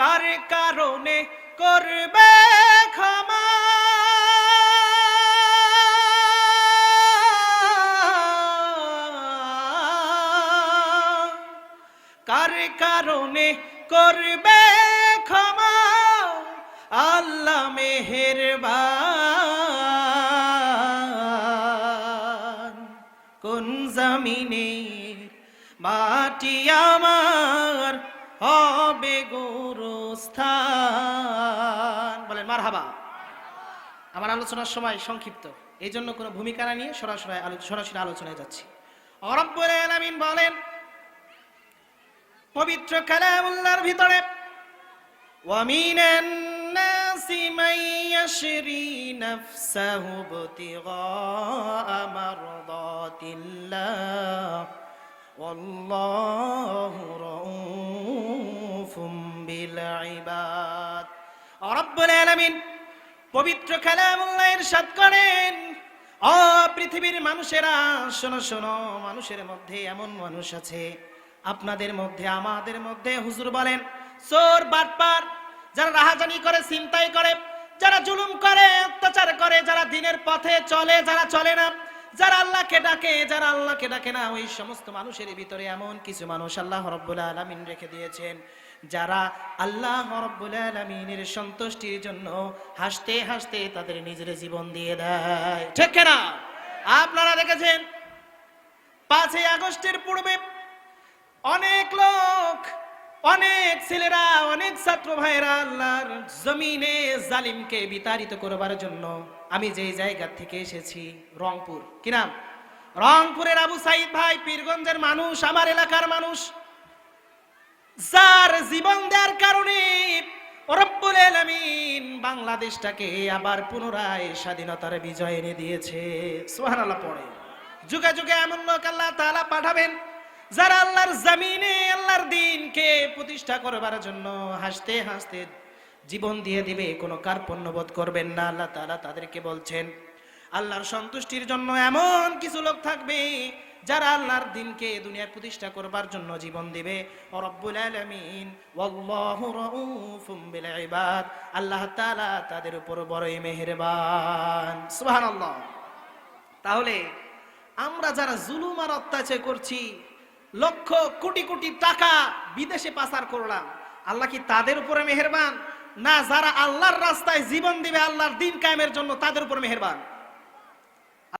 কার কারণে করবে ক্ষমা? কার কারণে করবে ক্ষমা? আল্লাহ মেহেরবান। কোন জমিনের মাটি আমার? হবে গোরস্থান বলেন মার হাবা আমার আলোচনার সময় সংক্ষিপ্ত এই জন্য কোনো ভূমিকা না নিয়ে সরাসরি আলো- সরাসরি আলোচনায় যাচ্ছি অরব্বুল আলামিন বলেন পবিত্র কালামুল্লাহর ভিতরে ومن الناس من يشري نفسه ابتغاء مرضات الله والله رؤوف بالعباد رب العالمين পবিত্র কালামুল্লাহ ইরশাদ করেন ও পৃথিবীর মানুষেরা শোনো শোনো মানুষের মধ্যে এমন মানুষ আছে আপনাদের মধ্যে আমাদের মধ্যে হুজুর বলেন চোর বাটপার যারা রাহাজানি করে চিন্তাই করে যারা জুলুম করে অত্যাচার করে যারা দিনের পথে চলে যারা চলে না যারা আল্লাহকে ডাকে, যারা আল্লাহকে ডাকে না, ওই সমস্ত মানুষের ভিতরে এমন কিছু মানুষ আল্লাহ রব্বুল আলামিন রেখে দিয়েছেন। যারা আল্লাহ রব্বুল আলামিনের সন্তুষ্টির জন্য হাসতে হাসতে তাদের নিজের জীবন দিয়ে দেয়। ঠিক না আপনারা দেখেছেন? পাঁচই আগস্টের পূর্বে অনেক লোক অনেক ছেলেরা, অনেক ছাত্র ভাইরা আল্লাহর জমিনে জালিমকে বিতাড়িত করবার জন্য আমি যেই জায়গা থেকে এসেছি, রংপুর। কি নাম? রংপুরের আবু সাইদ ভাই, পীরগঞ্জের মানুষ, আমার এলাকার মানুষ। যার জীবন দেওয়ার কারণে রব্বুল আলামিন বাংলাদেশটাকে আবার পুনরায় স্বাধীনতার বিজয় এনে দিয়েছে। সুবহানাল্লাহ পড়ে। যুগে যুগে এমন লোক আল্লাহ তাআলা পাঠাবেন যারা আল্লাহর জমিনে, আল্লাহর দিনকে প্রতিষ্ঠা করবার জন্য হাসতে হাসতে জীবন দিয়ে দিবে, কোনো কার্পণ্যবোধ করবেন না। আল্লাহ তাআলা তাদেরকে বলছেন, আল্লাহর সন্তুষ্টির জন্য এমন কিছু লোক থাকবে যারা আল্লাহর দিনকে দুনিয়ার প্রতিষ্ঠা করবার জন্য জীবন দিবে। আল্লাহ তাদের উপর বড়ই মেহেরবান। তাহলে আমরা যারা জুলুম আর অত্যাচার করছি লক্ষ কোটি কোটি টাকা বিদেশে পাচার করলাম। আল্লাহ কি তাদের উপরে মেহেরবান? না, যারা আল্লাহর রাস্তায় জীবন দিবে, আল্লাহর দিন কায়েমের জন্য তাদের উপরে মেহেরবান।